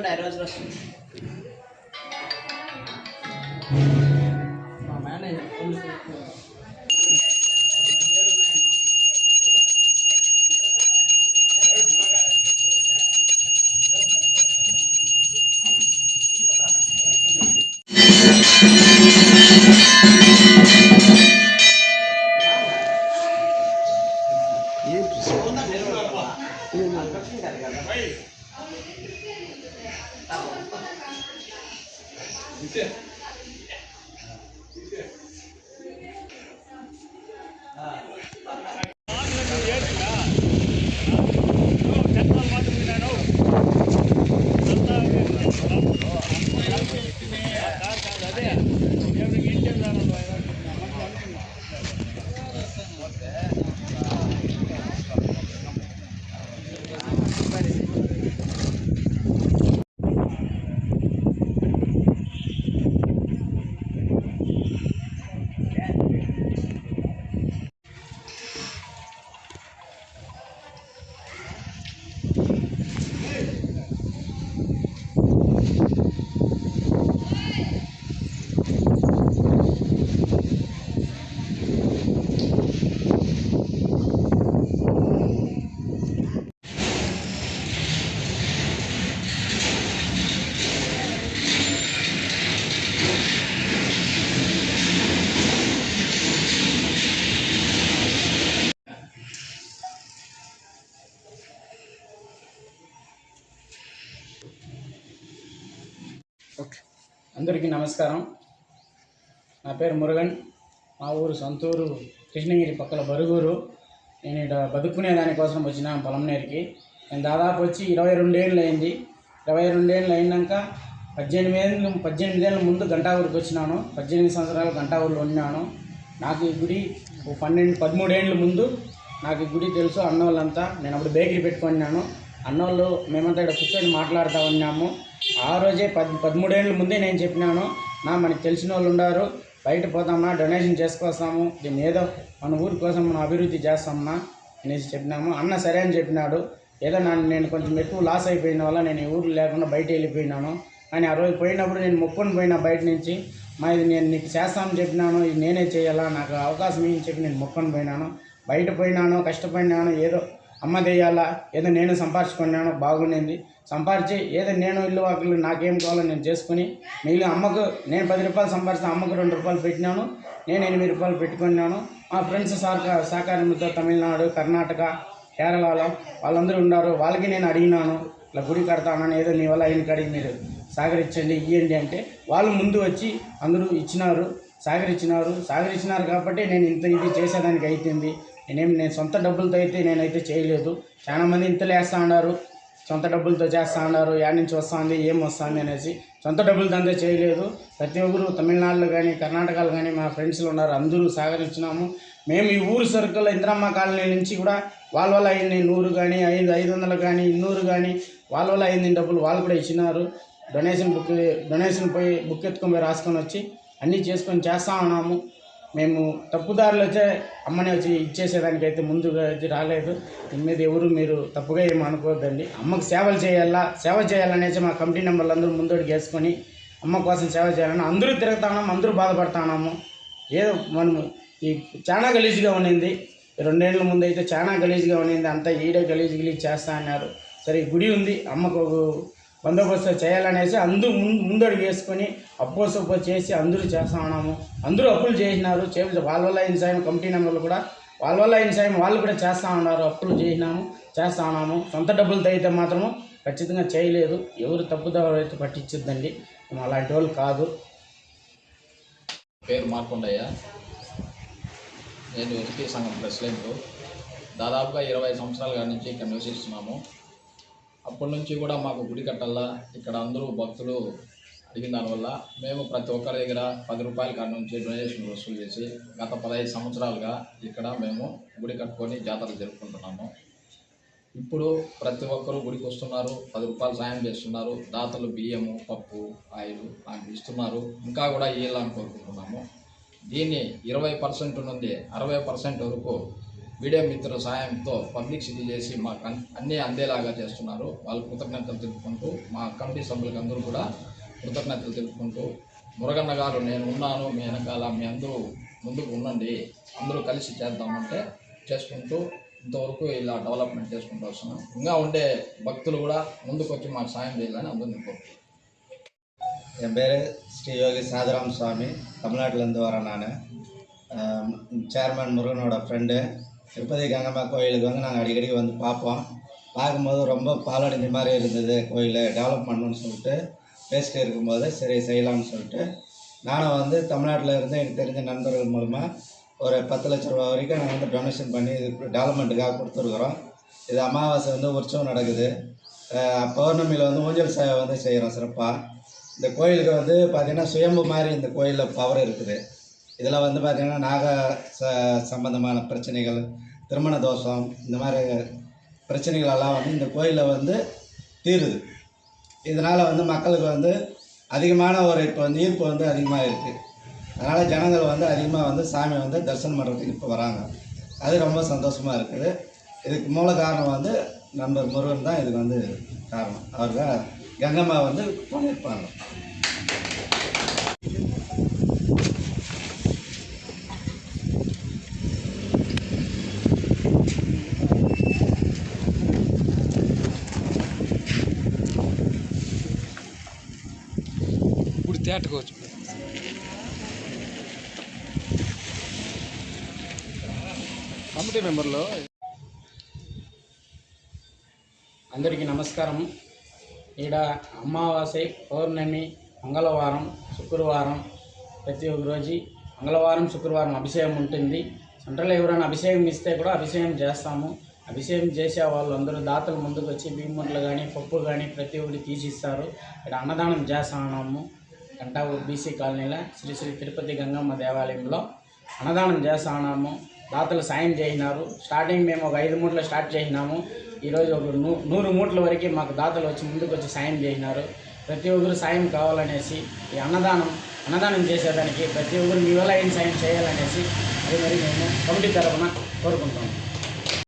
ఉండే రోజులు వస్తుంది మా మేనేజర్ అందరికీ నమస్కారం. నా పేరు మురుగన్. మా ఊరు సొంతూరు కృష్ణగిరి పక్కల బరుగురు. నేను ఇక్కడ బతుకునే దానికోసం వచ్చిన పొలంనేరికి. నేను దాదాపు వచ్చి ఇరవై రెండేళ్ళు అయింది. ఇరవై రెండేళ్ళు అయినాక పద్దెనిమిది ఏళ్ళు పద్దెనిమిది ఏళ్ళ ముందు గంటా ఊరికి వచ్చినాను. పద్దెనిమిది సంవత్సరాలు గంటా ఊరిలో ఉన్నాను. నాకు ఈ గుడి పన్నెండు పదమూడేళ్ళ ముందు నాకు ఈ గుడి తెలుసు అన్నోళ్ళంతా. నేను అప్పుడు బేకరీ పెట్టుకున్నాను అన్నోళ్ళు మేమంతా ఇక్కడ కూర్చొని మాట్లాడుతూ ఉన్నాము. ఆ రోజే పద్ పదమూడేళ్ళ ముందే నేను చెప్పినాను నా మనకి తెలిసిన వాళ్ళు ఉన్నారు బయట పోతామన్నా డొనేషన్ చేసుకొస్తాము దీన్ని ఏదో మన ఊరి కోసం మనం అభివృద్ధి చేస్తామన్నా అనేసి చెప్పినాము. అన్న సరే అని చెప్పినాడు. ఏదో నన్ను నేను కొంచెం ఎక్కువ లాస్ అయిపోయిన వల్ల నేను ఈ ఊరు లేకుండా బయట వెళ్ళిపోయినాను. కానీ ఆ రోజు పోయినప్పుడు నేను మొక్కుని పోయినా బయట నుంచి మా ఇది నేను నీకు చేస్తామని చెప్పినాను ఇది నేనే చేయాలా నాకు అవకాశం ఏం చెప్పి నేను మొక్కుని పోయినాను. బయట పోయినాను కష్టపడినాను ఏదో అమ్మ తెయ్యాలా ఏదో నేను సంపాదించుకున్నాను బాగుండింది. సంపాదించి ఏదో నేను ఇల్లు వాకిలు నాకేం కావాలో నేను చేసుకుని మిగిలిన అమ్మకు నేను పది రూపాయలు సంపాదిస్తే అమ్మకు రెండు రూపాయలు పెట్టినాను నేను ఎనిమిది రూపాయలు పెట్టుకున్నాను. మా ఫ్రెండ్స్ సహకార సహకారంతో తమిళనాడు కర్ణాటక కేరళలో వాళ్ళందరూ ఉన్నారు. వాళ్ళకి నేను అడిగినాను ఇట్లా గుడి కడతానని ఏదో నీ వల్ల అయిన కాడికి మీరు సహకరించండి ఇవ్వండి అంటే వాళ్ళు ముందు వచ్చి అందరూ ఇచ్చినారు సహకరించినారు. సహకరించినారు కాబట్టి నేను ఇంత ఇది చేసేదానికి అయిపోయింది. నేనేం నేను సొంత డబ్బులతో అయితే నేనైతే చేయలేదు. చాలా మంది ఇంతలో వేస్తా ఉన్నారు సొంత డబ్బులతో చేస్తా ఉన్నారు యాడ్ నుంచి వస్తుంది ఏం వస్తుంది అనేసి. సొంత డబ్బులతో అంతా చేయలేదు. ప్రతి ఒక్కరు తమిళనాడులో కానీ కర్ణాటకలో కానీ మా ఫ్రెండ్స్లు ఉన్నారు. అందరూ సహకరించినాము. మేము ఈ ఊరు సర్కిల్ ఇంద్రమ్మ కాలనీ నుంచి కూడా వాళ్ళ వల్ల అయింది నూరు కానీ ఐదు ఐదు వందలు కానీ ఇన్నూరు కానీ వాళ్ళ వల్ల అయింది డబ్బులు. వాళ్ళు కూడా ఇచ్చినారు. డొనేషన్ బుక్ డొనేషన్ పోయి బుక్ ఎత్తుకొని పోయి రాసుకొని వచ్చి అన్నీ చేసుకొని చేస్తా ఉన్నాము. మేము తప్పుదారులు వచ్చే అమ్మని వచ్చి ఇచ్చేసేదానికి అయితే ముందుగా రాలేదు. దీని మీద ఎవరు మీరు తప్పుగా ఏమి అనుకోవద్దండి. అమ్మకు సేవలు చేయాలా సేవ చేయాలనేసి మా కమిటీ నెంబర్లు అందరూ ముందోడికి వేసుకొని అమ్మ కోసం సేవ చేయాలని అందరూ తిరుగుతున్నాము అందరూ బాధపడుతున్నాము. ఏదో మనము ఈ చాలా గలీజ్గా ఉండింది రెండేళ్ళ ముందు అయితే చాలా గలీజ్గా ఉండింది అంతా ఈడే గలీజ్ గలీజ్ చేస్తా అన్నారు. సరే గుడి ఉంది. అమ్మకు ఒక బందోబస్తు చేయాలనేసి అందరూ ముందు ముందడుగు వేసుకొని అప్పో సొప్పో చేసి అందరూ చేస్తా ఉన్నాము అందరూ అప్పులు చేసినారు. చే వాళ్ళ వల్ల అయిన సాయం? కమిటీ నెంబర్లు కూడా వాళ్ళ వల్ల అయిన సాయం? వాళ్ళు కూడా చేస్తూ ఉన్నారు. అప్పులు చేసినాము చేస్తా ఉన్నాము. సొంత డబ్బులతో అయితే మాత్రము ఖచ్చితంగా చేయలేదు. ఎవరు తప్పుదారు అయితే పట్టించుద్దండి. అలాంటి వాళ్ళు కాదు. పేరు మార్కొండయ్య. నేను ఎన్టీ సంఘం ప్రెసిడెంట్ దాదాపుగా ఇరవై సంవత్సరాల నుంచి ఇక్కడ నివసిస్తున్నాము. అప్పటి నుంచి కూడా మాకు గుడి కట్టాలా? ఇక్కడ అందరూ భక్తులు అడిగిన దానివల్ల మేము ప్రతి ఒక్కరి దగ్గర పది రూపాయల కాడి నుంచి డొనేషన్ వసూలు చేసి గత పదహైదు సంవత్సరాలుగా ఇక్కడ మేము గుడి కట్టుకొని జాతరలు జరుపుకుంటున్నాము. ఇప్పుడు ప్రతి ఒక్కరూ గుడికి వస్తున్నారు పది రూపాయలు సాయం చేస్తున్నారు దాతలు బియ్యము పప్పు ఆయిల్ లాంటివి ఇస్తున్నారు. ఇంకా కూడా ఇవ్వాలని కోరుకుంటున్నాము. దీన్ని ఇరవై పర్సెంట్ నుండి అరవై పర్సెంట్ వరకు మీడియా మిత్రుల సాయంతో పబ్లిసిటీ చేసి మాకు అన్- అన్నీ అందేలాగా చేస్తున్నారు వాళ్ళు కృతజ్ఞతలు తెలుపుకుంటూ మా కమిటీ సభ్యులకు అందరూ కూడా కృతజ్ఞతలు తెలుపుకుంటూ మురగన్న గారు నేను ఉన్నాను మీ వెనకాల మీ అందరూ ముందుకు ఉండండి అందరూ కలిసి చేద్దామంటే చేసుకుంటూ ఇంతవరకు ఇలా డెవలప్మెంట్ చేసుకుంటూ వస్తున్నాం ఇంకా ఉండే భక్తులు కూడా ముందుకు వచ్చి మాకు సాయం చేయాలని అందరినీ కోరుతున్నాను என் பேர் ஸ்ரீ யோகி சாதராம் சுவாமி தமிழ்நாட்டிலேருந்து வரேன் நான் சேர்மன் முருகனோட ஃப்ரெண்டு திருப்பதி கங்கம்மா கோயிலுக்கு வந்து நாங்கள் அடிக்கடி வந்து பார்ப்போம். பார்க்கும்போது ரொம்ப பாலடைஞ்ச மாதிரி இருந்தது கோயில் டெவலப் பண்ணணும்னு சொல்லிட்டு பேசிட்டு இருக்கும்போது சரி செய்யலாம்னு சொல்லிட்டு. நானும் வந்து தமிழ்நாட்டில் இருந்து எனக்கு தெரிஞ்ச நண்பர்கள் மூலமாக ஒரு பத்து லட்ச ரூபா வரைக்கும் நாங்கள் வந்து டொனேஷன் பண்ணி இது டெவலப்மெண்ட்டுக்காக கொடுத்துருக்குறோம். இது அமாவாசை வந்து உற்சவம் நடக்குது. பௌர்ணமியில் வந்து ஊஞ்சல் சேவை வந்து செய்கிறோம் சிறப்பாக இந்த கோயிலுக்கு வந்து பார்த்திங்கன்னா சுயம்பு மாதிரி இந்த கோயிலில் பவர் இருக்குது. இதில் வந்து பார்த்திங்கன்னா நாக ச சம்பந்தமான பிரச்சனைகள் திருமண தோஷம் இந்த மாதிரி பிரச்சனைகள் எல்லாம் வந்து இந்த கோயிலில் வந்து தீருது. இதனால் வந்து மக்களுக்கு வந்து அதிகமான ஒரு இப்போ வந்து ஈர்ப்பு வந்து அதிகமாக இருக்குது அதனால் ஜனங்கள் வந்து அதிகமாக வந்து சாமி வந்து தரிசனம் பண்ணுறதுக்கு இப்போ வராங்க. அது ரொம்ப சந்தோஷமாக இருக்குது. இதுக்கு மூல காரணம் வந்து நண்பர் முருகன் தான் இதுக்கு வந்து காரணம். அவர் தான் கங்கம்மா வந்து பண்ணியிருப்பாங்க. తేటకోవచ్చు కమిటీ మెంబర్లో. అందరికీ నమస్కారం. ఈడ అమావాస్య పౌర్ణమి మంగళవారం శుక్రవారం ప్రతి ఒక్క రోజు మంగళవారం శుక్రవారం అభిషేకం ఉంటుంది. సెంట్రల్ ఎవరైనా అభిషేకం ఇస్తే కూడా అభిషేకం చేస్తాము. అభిషేకం చేసే వాళ్ళు అందరూ దాతలు ముందుకు వచ్చి బియ్యముట్లు కానీ పప్పు కానీ ప్రతి ఒక్కటి తీసిస్తారు. ఇక్కడ అన్నదానం చేస్తున్నాము గంటావూరు బీసీ కాలనీలో శ్రీ శ్రీ తిరుపతి గంగమ్మ దేవాలయంలో అన్నదానం చేస్తున్నాము. దాతలు సాయం చేసినారు. స్టార్టింగ్ మేము ఒక ఐదు మూటలు స్టార్ట్ చేసినాము. ఈరోజు ఒక నూ నూరు మూటల వరకు మాకు దాతలు వచ్చి ముందుకు వచ్చి సాయం చేసినారు. ప్రతి ఒక్కరు సాయం కావాలనేసి ఈ అన్నదానం అన్నదానం చేసేదానికి ప్రతి ఒక్కరు మీ వల్ల అయిన సాయం చేయాలనేసి అది మరి మేము కమిటీ తరఫున కోరుకుంటాము